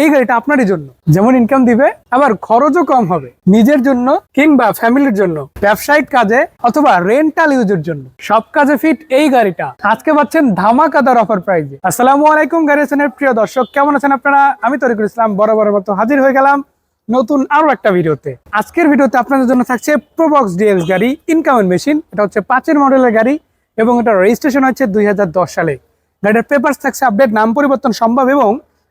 এই গাড়িটা আপনারই জন্য। যেমন ইনকাম দিবে, আবার খরচও কম হবে। নিজের জন্য কিংবা ফ্যামিলির জন্য, ব্যবসায়িক কাজে অথবা রেন্টাল ইউজের জন্য। সব কাজে ফিট এই গাড়িটা। আজকে পাচ্ছেন ধামাকাদার অফার প্রাইজে আসসালামু আলাইকুম, গাড়ি প্রিয় দর্শক। কেমন আছেন আপনারা? আমি তরিকুল ইসলাম, বরাবরের মতো হাজির হয়ে গেলাম নতুন আরও একটা ভিডিওতে। আজকের ভিডিওতে আপনাদের জন্য থাকছে প্রোবক্স ডিএলস গাড়ি ইনকামেন্ট মেশিন এটা হচ্ছে পাঁচের মডেলের গাড়ি এবং এটা রেজিস্ট্রেশন হচ্ছে দুই হাজার দশ সালে। গাড়ির পেপারস থাকছে আপডেট নাম পরিবর্তন সম্ভব এবং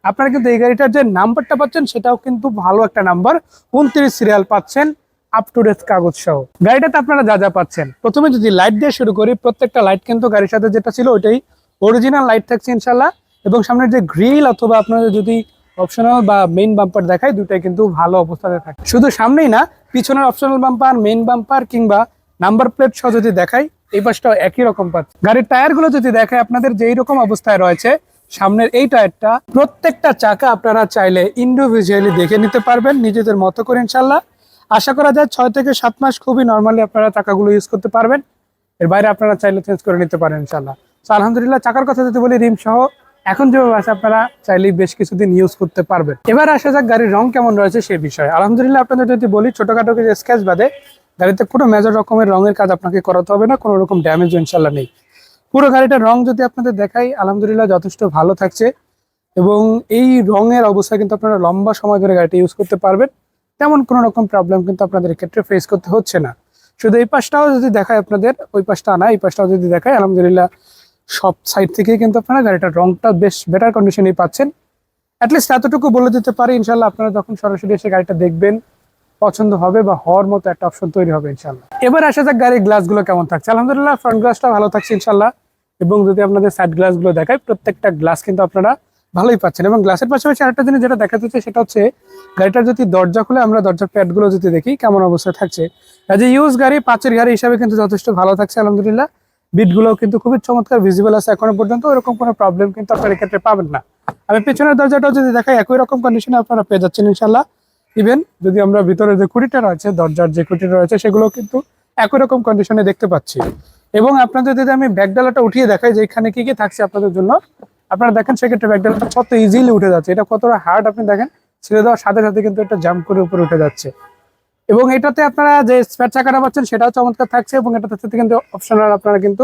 আপনারা কিন্তু এই গাড়িটার যে নাম্বারটা পাচ্ছেন, সেটাও কিন্তু ভালো একটা নাম্বার। উনত্রিশ সিরিয়াল পাচ্ছেন আপ টু ডেট কাগজ সহ। গাড়িটাতে আপনারা যা যা পাচ্ছেন, প্রথমে যদি লাইট দিয়ে শুরু করি, প্রত্যেকটা লাইট কিন্তু গাড়ির সাথে যেটা ছিল, ওইটাই অরিজিনাল লাইট থাকছে ইনশাল্লাহ এবং সামনের যে গ্রিল অথবা আপনাদের যদি অপশনাল বা মেইন বাম্পার দেখায় দুটাই কিন্তু ভালো অবস্থাতে থাকে। শুধু সামনেই না, পিছনের অপশনাল বাম্পার মেইন বাম্পার কিংবা নাম্বার প্লেট সহ যদি দেখাই, এই পাশটাও একই রকম পাচ্ছে। গাড়ির টায়ারগুলো যদি দেখায় আপনাদের যেই রকম অবস্থায় রয়েছে সামনের এই টায়ারটা প্রত্যেকটা চাকা আপনারা চাইলে ইন্ডিভিজুয়ালি দেখে নিতে পারবেন, নিজেদের মতো করে ইনশাল্লাহ আশা করা যায় ছয় থেকে সাত মাস খুবই নর্মালি আপনারা চাকাগুলো ইউজ করতে পারবেন। এর বাইরে আপনারা চাইলে চেঞ্জ করে নিতে পারেন ইনশাল্লাহ তো আলহামদুলিল্লাহ, চাকার কথা যদি বলি, রিম সহ এখন যেভাবে আছে, আপনারা চাইলেই বেশ কিছুদিন ইউজ করতে পারবেন। এবার আসা যাক গাড়ির রং কেমন রয়েছে সে বিষয়ে। আলহামদুলিল্লাহ, আপনাদের যদি বলি, ছোটখাটো কিছু স্কেচ বাদে, গাড়িতে কোনো মেজর রকমের রঙের কাজ আপনাকে করাতে হবে না, কোনো রকম ড্যামেজ ইনশাল্লাহ নেই। পুরো গাড়িটার রং যদি আপনাদের দেখাই, আলহামদুলিল্লাহ যথেষ্ট ভালো থাকছে। এবং এই রঙের অবস্থা কিন্তু আপনারা লম্বা সময় ধরে গাড়িটা ইউজ করতে পারবেন। তেমন কোনো রকম প্রবলেম কিন্তু আপনাদের ক্ষেত্রে ফেস করতে হচ্ছে না। শুধু এই পাশটাও যদি দেখায় আপনাদের, ওই পাশটা না, এই পাশটাও যদি দেখায় আলহামদুলিল্লাহ সব সাইড থেকে কিন্তু আপনারা গাড়িটার রংটা বেশ বেটার কন্ডিশনেই পাচ্ছেন। অ্যাটলিস্ট এতটুকু বলে দিতে পারি ইনশাল্লাহ আপনারা যখন সরাসরি এসে গাড়িটা দেখবেন পছন্দ হবে বা হওয়ার মতো একটা অপশন তৈরি হবে ইনশাল্লাহ এবার আসা যাক গাড়ির গ্লাসগুলো কেমন থাকছে। আলহামদুলিল্লাহ ফ্রন্ট গ্লাসটা ভালো থাকছে ইনশাল্লাহ এবং যদি আপনাদের সাইড গ্লাসগুলো দেখায় প্রত্যেকটা গ্লাস কিন্তু আপনারা ভালোই পাচ্ছেন। এবং গ্লাসের পাশাপাশি আরেকটা জিনিস যেটা দেখা যাচ্ছে সেটা হচ্ছে গাড়িটার যদি দরজা খুলে আমরা দরজার প্যাডগুলো যদি দেখি, কেমন অবস্থায় থাকছে। যে ইউজ গাড়ি, পাঁচের গাড়ি হিসাবে কিন্তু যথেষ্ট ভালো থাকছে, আলহামদুলিল্লাহ। বিটগুলো কিন্তু খুবই চমৎকার ভিজিবল আছে এখনও পর্যন্ত, ওরকম কোনো প্রবলেম কিন্তু আপনার এক্ষেত্রে পাবেন না। আমি পেছনের দরজাটাও যদি দেখাই, একই রকম কন্ডিশনে আপনারা পেয়ে যাচ্ছেন ইনশাল্লাহ ইভেন যদি আমরা ভিতরে যে কুড়িটা রয়েছে, দরজার যে কুটিটা রয়েছে, সেগুলো কিন্তু একই রকম কন্ডিশনে দেখতে পাচ্ছি। এবং আপনাদের যদি আমি ব্যাগডালাটা উঠিয়ে দেখাই যে এখানে কি কি থাকছে আপনাদের জন্য, আপনারা দেখেন সেক্ষেত্রে ব্যাগডালাটা কত ইজিলি উঠে যাচ্ছে। এটা কতটা হার্ড আপনি দেখেন, ছেড়ে দেওয়ার সাথে সাথে কিন্তু এটা জাম্প করে উপরে উঠে যাচ্ছে। এবং এটাতে আপনারা যে স্পেয়ার চাকাটা পাচ্ছেন, সেটাও চমৎকার থাকছে এবং এটাতে সাথে কিন্তু অপশনাল আপনারা কিন্তু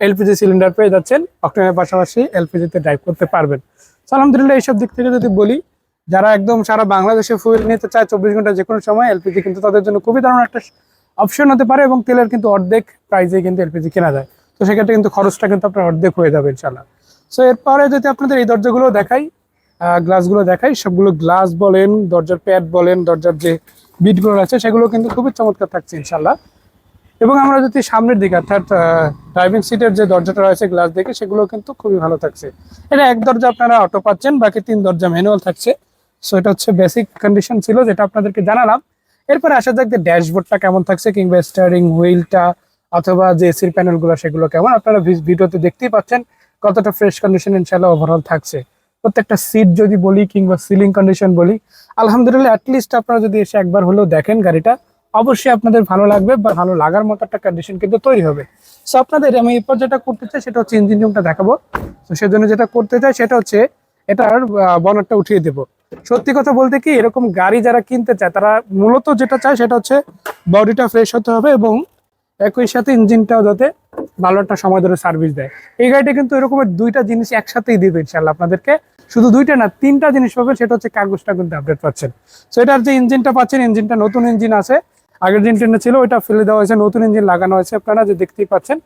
এলপিজি সিলিন্ডার পেয়ে যাচ্ছেন। অক্টেনের পাশাপাশি এলপিজিতে ড্রাইভ করতে পারবেন। আলহামদুলিল্লাহ, এইসব দিক থেকে যদি বলি যারা একদম সারা বাংলাদেশে ফুয়েল নিতে চায় চব্বিশ ঘণ্টা যে কোনো সময় এলপিজি কিন্তু তাদের জন্য খুবই দারুণ একটা অপশন হতে পারে এবং তেলের কিন্তু অর্ধেক প্রাইসে কিন্তু এলপিজি কেনা যায়। তো সেক্ষেত্রে কিন্তু খরচটা কিন্তু আপনার অর্ধেক হয়ে যাবে ইনশাল্লাহ সো এরপরে যদি আপনাদের এই দরজাগুলো দেখাই গ্লাসগুলো দেখাই, সবগুলো গ্লাস বলেন, দরজার প্যাড বলেন, দরজার যে বিটগুলো আছে, সেগুলো কিন্তু খুবই চমৎকার থাকছে ইনশাল্লাহ এবং আমরা যদি সামনের দিকে, অর্থাৎ ড্রাইভিং সিটের যে দরজাটা রয়েছে গ্লাস দেখে, সেগুলো কিন্তু খুবই ভালো থাকছে। এটা এক দরজা আপনারা অটো পাচ্ছেন, বাকি তিন দরজা ম্যানুয়াল থাকছে। সো এটা হচ্ছে বেসিক কন্ডিশন ছিল যেটা আপনাদেরকে জানালাম। এরপরে আসা যাক যে ড্যাশবোর্ডটা কেমন থাকছে, কিংবা স্টারিং হুইলটা অথবা যে এসির প্যানেলগুলো সেগুলো কেমন। আপনারা ভিডিওতে দেখতেই পাচ্ছেন কতটা ফ্রেশ কন্ডিশন ইনশাল্লাহ ওভারঅল থাকছে। প্রত্যেকটা সিট যদি বলি, কিংবা সিলিং কন্ডিশন বলি, আলহামদুলিল্লাহ অ্যাটলিস্ট আপনারা যদি এসে একবার হলেও দেখেন গাড়িটা, অবশ্যই আপনাদের ভালো লাগবে বা ভালো লাগার মতো একটা কন্ডিশন কিন্তু তৈরি হবে। সো আপনাদের আমি এরপর যেটা করতে চাই, সেটা হচ্ছে ইঞ্জিন রুমটা দেখাবো। তো সেজন্য যেটা করতে চাই, সেটা হচ্ছে এটার বনারটা উঠিয়ে দেবো। সত্যি কথা বলতে কি, এরকম গাড়ি যারা কিনতে চায়, তারা মূলত যেটা চায় সেটা হচ্ছে বডিটা ফ্রেশ হতে হবে এবং একই সাথে ইঞ্জিনটাও যাতে ভালো একটা সময় ধরে সার্ভিস দেয়। এই গাড়িটা কিন্তু এরকমের দুইটা জিনিস একসাথেই দিবে ইনশাল্লাহ আপনাদেরকে। শুধু দুইটা না, তিনটা জিনিস পাবেন সেটা হচ্ছে কাগজটা কিন্তু আপডেট পাচ্ছেন। সো এটার যে ইঞ্জিনটা পাচ্ছেন, ইঞ্জিনটা নতুন ইঞ্জিন আছে। আগের যে ইঞ্জিনটা ছিল, ওইটা ফেলে দেওয়া হয়েছে, নতুন ইঞ্জিন লাগানো হয়েছে। আপনারা যে দেখতেই পাচ্ছেন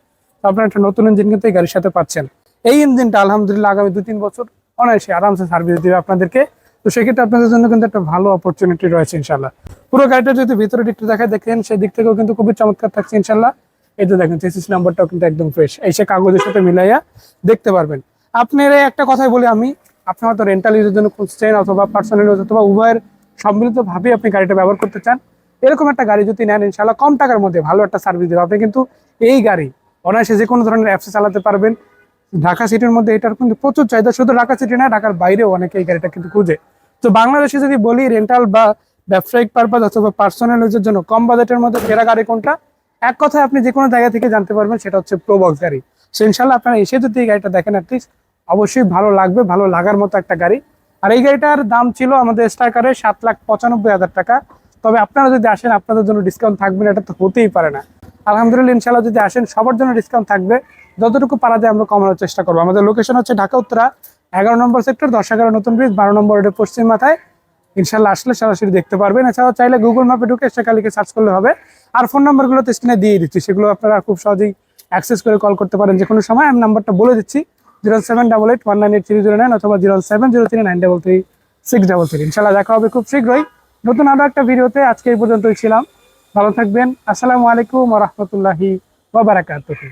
আপনারা একটা নতুন ইঞ্জিন কিন্তু এই গাড়ির সাথে পাচ্ছেন। এই ইঞ্জিনটা আলহামদুলিল্লাহ আগামী দু তিন বছর অনায়াসে আরামসে সার্ভিস দিবে আপনাদেরকে। তো সেক্ষেত্রে আপনাদের জন্য কিন্তু একটা ভালো অপরচুনিটি রয়েছে ইনশাল্লাহ পুরো গাড়িটা যদি ভিতরে দিকটা দেখায়, দেখেন সেই দিক থেকেও কিন্তু খুবই চমৎকার থাকছে ইনশাল্লাহ এই তো দেখেন চেসিস নাম্বারটাও কিন্তু একদম ফ্রেশ এই সে কাগজের সাথে মিলাইয়া দেখতে পারবেন। আপনার একটা কথাই বলি আমি আপনি হয়তো রেন্টাল ইউজের জন্য খুঁজছেন অথবা পার্সোনাল ইউজ অথবা উভয়ের সম্মিলিতভাবে আপনি গাড়িটা ব্যবহার করতে চান। এরকম একটা গাড়ি যদি নেন ইনশাল্লাহ কম টাকার মধ্যে ভালো একটা সার্ভিস দেবে। আপনি কিন্তু এই গাড়ি, অনায়াসে যে কোনো ধরনের অ্যাপসে চালাতে পারবেন। ঢাকা সিটির মধ্যে এটার কিন্তু প্রচুর চাহিদা। শুধু ঢাকা সিটি না, ঢাকার বাইরেও অনেকে এই গাড়িটা কিন্তু খুঁজে। তো বাংলাদেশে যদি বলি রেন্টাল বা ব্যবসায়িক পারপাস অথবা পার্সোনাল ইউজের জন্য কম বাজেটের মধ্যে সেরা গাড়ি কোনটা? এক কথায় আপনি যে কোনো জায়গা থেকে জানতে পারবেন সেটা হচ্ছে প্রোবক্স গাড়ি। সো ইনশাল্লাহ আপনারা এসে যদি এই গাড়িটা দেখেন অ্যাটলিস্ট অবশ্যই ভালো লাগবে, ভালো লাগার মতো একটা গাড়ি। আর এই গাড়িটার দাম ছিল আমাদের স্ট্রাইকারে সাত লাখ পঁচানব্বই হাজার টাকা। তবে আপনারা যদি আসেন, আপনাদের জন্য ডিসকাউন্ট থাকবে না, এটা তো হতেই পারে না। আলহামদুলিল্লাহ ইনশাল্লাহ যদি আসেন, সবার জন্য ডিসকাউন্ট থাকবে। যতটুকু পারা যায় আমরা কমানোর চেষ্টা করব। আমাদের লোকেশন হচ্ছে ঢাকা উত্তরা। এগারো নম্বর সেক্টর দশ এগারো নতুন ব্রিজ বারো নম্বর রোডের পশ্চিম মাথায়। ইনশাল্লাহ আসলে সরাসরি দেখতে পারবেন। এছাড়াও চাইলে গুগল ম্যাপে ঢুকে সেখানে সার্চ করলে হবে। আর ফোন নাম্বারগুলো তো স্ক্রিনে দিয়ে দিচ্ছি। সেগুলো আপনারা খুব সহজেই অ্যাক্সেস করে কল করতে পারেন যে কোনো সময়। আমি নাম্বারটা বলে দিচ্ছি। Zero seven double eight one nine eight three zero nine অথবা zero seven zero three nine double three six double three ইনশাল্লাহ দেখা হবে খুব শীঘ্রই। নতুন আরও একটা ভিডিওতে আজকে এই পর্যন্তই ছিলাম। ভালো থাকবেন। আসসালামু আলাইকুম রহমতুল্লাহি ওবরাকাতুহু